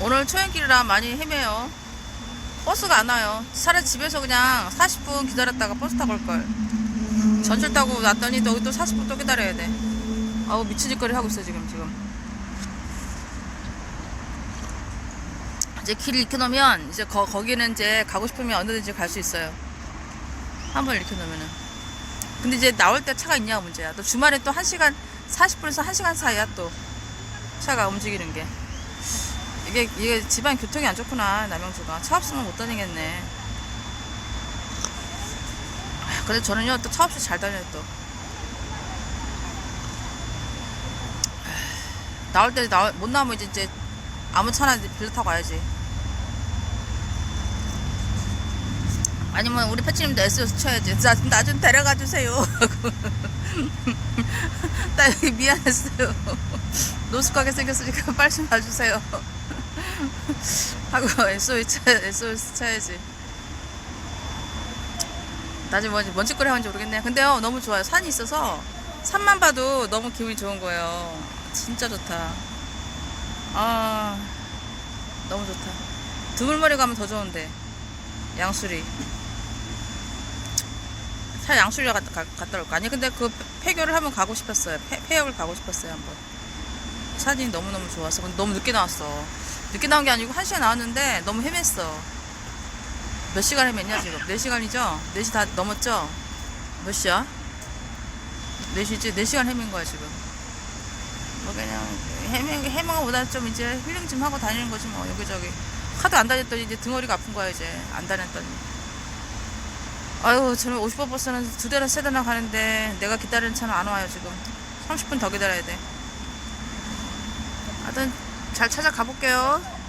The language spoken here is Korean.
오늘 초행길이라 많이 헤매요. 버스가 안 와요. 차라리 집에서 그냥 40분 기다렸다가 버스 타고 올걸. 전철 타고 왔더니 또 여기 또 40분 또 기다려야 돼. 아우 미친 짓거리 하고 있어 지금 지금. 이제 길을 익혀놓으면 이제 거, 거기는 이제 가고 싶으면 언제든지 갈 수 있어요. 한번 익혀놓으면은. 근데 이제 나올 때 차가 있냐가 문제야. 또 주말에 또 1시간 40분에서 1시간 사이야 또 차가 움직이는 게. 이게 이게 집안 교통이 안 좋구나 남양주가 차 없으면 못 다니겠네. 아, 근데 저는요 또 차 없이 잘 다녀요 또. 아, 나올 때 나올 못 나오면 이제, 이제 아무 차나 이제 빌려 타고 와야지. 아니면 우리 패치님도 SOS 쳐야지. 나 좀 데려가 주세요. 나 여기 미안했어요. 노숙하게 생겼으니까 빨리 좀 봐주세요. 하고 SOS 쳐, SOS 쳐야지. 나중에 뭔지 뭔 짓거리 하는지 모르겠네요. 근데요 너무 좋아요. 산이 있어서 산만 봐도 너무 기분이 좋은 거예요. 진짜 좋다. 아 너무 좋다. 드물머리 가면 더 좋은데 양수리. 차 양수리가 갔다, 올까? 아니 근데 그 폐교를 한번 가고 싶었어요. 폐, 폐역을 가고 싶었어요 한번. 사진이 너무너무 좋았어. 근데 너무 늦게 나왔어. 늦게 나온 게 아니고 1시간 나왔는데 너무 헤맸어. 몇 시간 헤맸냐 지금? 4시간이죠? 4시 다 넘었죠? 몇 시야? 4시지? 4시간 헤맨 거야 지금. 뭐 그냥 헤맨 거보다 좀 이제 힐링 좀 하고 다니는 거지 뭐 여기저기. 하도 안 다녔더니 이제 등허리가 아픈 거야 이제 안 다녔더니. 아유 저는 50번 버스는 두 대나 세 대나 가는데 내가 기다리는 차는 안 와요 지금 30분 더 기다려야 돼 하여튼 잘 찾아가 볼게요